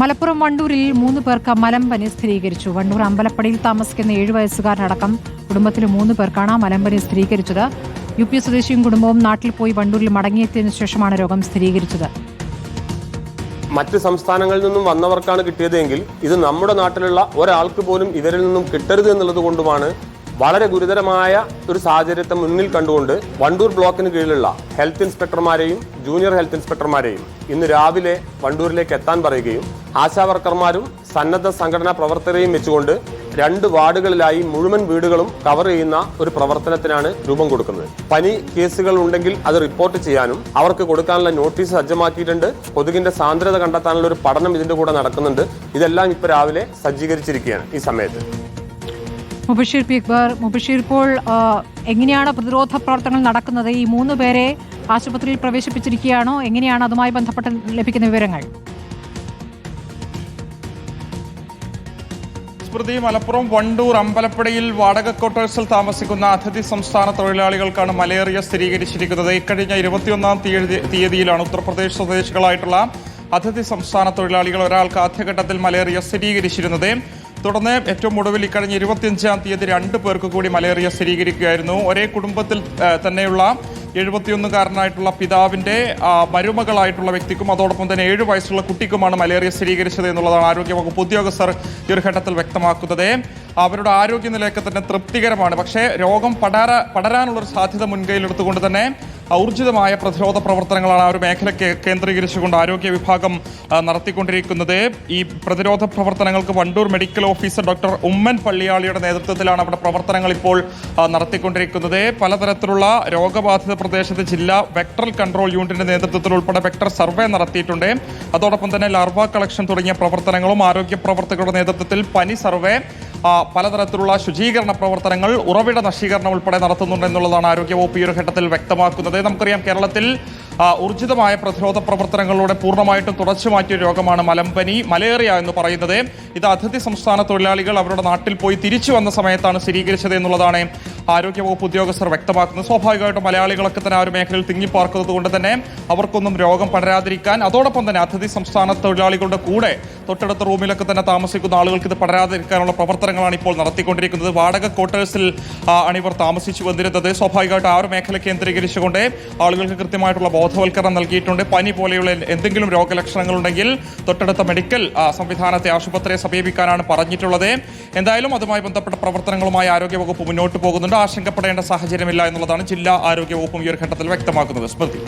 മലപ്പുറം വണ്ടൂരിൽ മൂന്ന് പേർക്ക് മലമ്പനി സ്ഥിരീകരിച്ചു. വണ്ടൂർ അമ്പലപ്പടിയിൽ താമസിക്കുന്ന ഏഴു വയസ്സുകാരനടക്കം കുടുംബത്തിലെ മൂന്ന് പേർക്കാണ് മലമ്പനി സ്ഥിരീകരിച്ചത്. യു പി സ്വദേശിയും കുടുംബവും നാട്ടിൽ പോയി വണ്ടൂരിൽ മടങ്ങിയെത്തിയതിനു ശേഷമാണ് രോഗം സ്ഥിരീകരിച്ചത്. മറ്റ് സംസ്ഥാനങ്ങളിൽ നിന്നും വന്നവർക്കാണ് കിട്ടിയതെങ്കിൽ ഇത് നമ്മുടെ നാട്ടിലുള്ള ഒരാൾക്ക് പോലും ഇവരിൽ നിന്നും കിട്ടരുത് എന്നുള്ളത് കൊണ്ടുമാണ് വളരെ ഗുരുതരമായ ഒരു സാഹചര്യത്തെ മുന്നിൽ കണ്ടുകൊണ്ട് വണ്ടൂർ ബ്ലോക്കിന് കീഴിലുള്ള ഹെൽത്ത് ഇൻസ്പെക്ടർമാരെയും ജൂനിയർ ഹെൽത്ത് ഇൻസ്പെക്ടർമാരെയും ഇന്ന് രാവിലെ വണ്ടൂരിലേക്ക് എത്താൻ പറയുകയും ആശാ വർക്കർമാരും സന്നദ്ധ സംഘടനാ പ്രവർത്തകരെയും വെച്ചുകൊണ്ട് രണ്ട് വാർഡുകളിലായി മുഴുവൻ വീടുകളും കവർ ചെയ്യുന്ന ഒരു പ്രവർത്തനത്തിനാണ് രൂപം കൊടുക്കുന്നത്. പനി കേസുകൾ ഉണ്ടെങ്കിൽ അത് റിപ്പോർട്ട് ചെയ്യാനും അവർക്ക് കൊടുക്കാനുള്ള നോട്ടീസ് സജ്ജമാക്കിയിട്ടുണ്ട്. കൊതുകിന്റെ സാന്ദ്രത കണ്ടെത്താനുള്ള ഒരു പഠനം ഇതിന്റെ കൂടെ നടക്കുന്നുണ്ട്. ഇതെല്ലാം ഇപ്പൊ രാവിലെ സജ്ജീകരിച്ചിരിക്കുകയാണ് ഈ സമയത്ത്. മുബഷീർ പി അക്ബർ മുബഷീർ ഇപ്പോൾ എങ്ങനെയാണ് പ്രതിരോധ പ്രവർത്തനങ്ങൾ നടക്കുന്നത്? ഈ മൂന്ന് പേരെ ആശുപത്രിയിൽ പ്രവേശിപ്പിച്ചിരിക്കുകയാണോ? എങ്ങനെയാണ് അതുമായി ബന്ധപ്പെട്ട് ലഭിക്കുന്ന വിവരങ്ങൾ? സ്മൃതി മലപ്പുറം വണ്ടൂർ അമ്പലപ്പുഴയിൽ വാടക ക്വാർട്ടേഴ്സിൽ താമസിക്കുന്ന അതിഥി സംസ്ഥാന തൊഴിലാളികൾക്കാണ് മലേറിയ സ്ഥിരീകരിച്ചിരിക്കുന്നത്. ഇക്കഴിഞ്ഞ ഇരുപത്തിയൊന്നാം തീയതി തീയതിയിലാണ് ഉത്തർപ്രദേശ് സ്വദേശികളായിട്ടുള്ള അതിഥി സംസ്ഥാന തൊഴിലാളികൾ ഒരാൾക്ക് ആദ്യഘട്ടത്തിൽ മലേറിയ സ്ഥിരീകരിച്ചിരുന്നത്. തുടർന്ന് ഏറ്റവും ഒടുവിൽ ഇക്കഴിഞ്ഞ ഇരുപത്തിയഞ്ചാം തീയതി രണ്ട് പേർക്ക് കൂടി മലേറിയ സ്ഥിരീകരിക്കുകയായിരുന്നു. ഒരേ കുടുംബത്തിൽ തന്നെയുള്ള എഴുപത്തിയൊന്നുകാരനായിട്ടുള്ള പിതാവിന്റെ ആ, മരുമകളായിട്ടുള്ള വ്യക്തിക്കും അതോടൊപ്പം തന്നെ ഏഴ് വയസ്സുള്ള കുട്ടിക്കുമാണ് മലേറിയ സ്ഥിരീകരിച്ചത് എന്നുള്ളതാണ് ആരോഗ്യവകുപ്പ് ഉദ്യോഗസ്ഥർ ഈ ഒരു ഘട്ടത്തിൽ വ്യക്തമാക്കുന്നത്. അവരുടെ ആരോഗ്യനിലയൊക്കെ തന്നെ തൃപ്തികരമാണ്. പക്ഷേ രോഗം പടരാ പടരാനുള്ളൊരു സാധ്യത മുൻകൈയിലെടുത്തുകൊണ്ട് തന്നെ ഊർജിതമായ പ്രതിരോധ പ്രവർത്തനങ്ങളാണ് ആ ഒരു മേഖല കേന്ദ്രീകരിച്ചുകൊണ്ട് ആരോഗ്യ വിഭാഗം നടത്തിക്കൊണ്ടിരിക്കുന്നത്. ഈ പ്രതിരോധ പ്രവർത്തനങ്ങൾക്ക് Wandoor medical officer doctor Oommen പള്ളിയാളിയുടെ നേതൃത്വത്തിലാണ് അവിടെ പ്രവർത്തനങ്ങൾ ഇപ്പോൾ നടത്തിക്കൊണ്ടിരിക്കുന്നത്. പലതരത്തിലുള്ള രോഗബാധിത പ്രദേശത്ത് ജില്ലാ വെക്ടറൽ കൺട്രോൾ യൂണിറ്റിന്റെ നേതൃത്വത്തിൽ ഉൾപ്പെടെ വെക്ടർ സർവേ നടത്തിയിട്ടുണ്ട്. അതോടൊപ്പം തന്നെ ലാർവ കളക്ഷൻ തുടങ്ങിയ പ്രവർത്തനങ്ങളും ആരോഗ്യ പ്രവർത്തകരുടെ നേതൃത്വത്തിൽ പനി സർവേ പലതരത്തിലുള്ള ശുചീകരണ പ്രവർത്തനങ്ങൾ ഉറവിട നശീകരണം ഉൾപ്പെടെ നടത്തുന്നുണ്ട് എന്നുള്ളതാണ് ആരോഗ്യവകുപ്പ് ഈ ഒരു ഘട്ടത്തിൽ വ്യക്തമാക്കുന്നത്. നമുക്കറിയാം കേരളത്തിൽ ഊർജിതമായ പ്രതിരോധ പ്രവർത്തനങ്ങളിലൂടെ പൂർണമായിട്ടും തുടച്ചു മാറ്റിയ രോഗമാണ് മലമ്പനി മലേറിയ എന്ന് പറയുന്നത്. ഇത് അതിഥി സംസ്ഥാന തൊഴിലാളികൾ അവരുടെ നാട്ടിൽ പോയി തിരിച്ചു വന്ന സമയത്താണ് സ്ഥിരീകരിച്ചത് എന്നുള്ളതാണ് ആരോഗ്യവകുപ്പ് ഉദ്യോഗസ്ഥർ വ്യക്തമാക്കുന്നത്. സ്വാഭാവികമായിട്ടും മലയാളികളൊക്കെ തന്നെ ആ ഒരു മേഖലയിൽ തിങ്ങിപ്പാർക്കുന്നത് കൊണ്ട് തന്നെ അവർക്കൊന്നും രോഗം പടരാതിരിക്കാൻ അതോടൊപ്പം തന്നെ അതിഥി സംസ്ഥാന തൊഴിലാളികളുടെ കൂടെ തൊട്ടടുത്ത റൂമിലൊക്കെ തന്നെ താമസിക്കുന്ന ആളുകൾക്ക് ഇത് പടരാതിരിക്കാനുള്ള പ്രവർത്തനങ്ങളാണ് ഇപ്പോൾ നടത്തിക്കൊണ്ടിരിക്കുന്നത്. വാടക ക്വാർട്ടേഴ്സിൽ ആണ് ഇവർ താമസിച്ചു വന്നിരുന്നത്. സ്വാഭാവികമായിട്ട് ആ ഒരു മേഖല കേന്ദ്രീകരിച്ചുകൊണ്ട് ആളുകൾക്ക് കൃത്യമായിട്ടുള്ള ബോധവൽക്കരണം നൽകിയിട്ടുണ്ട്. പനി പോലെയുള്ള എന്തെങ്കിലും രോഗലക്ഷണങ്ങൾ ഉണ്ടെങ്കിൽ തൊട്ടടുത്ത മെഡിക്കൽ സംവിധാനത്തെ ആശുപത്രിയെ സമീപിക്കാനാണ് പറഞ്ഞിട്ടുള്ളത്. എന്തായാലും അതുമായി ബന്ധപ്പെട്ട പ്രവർത്തനങ്ങളുമായി ആരോഗ്യവകുപ്പ് മുന്നോട്ട് പോകുന്നുണ്ട്. ആശങ്കപ്പെടേണ്ട സാഹചര്യമില്ല എന്നുള്ളതാണ് ജില്ലാ ആരോഗ്യവകുപ്പും ഈ ഒരു ഘട്ടത്തിൽ വ്യക്തമാക്കുന്നത്. സ്മൃതി.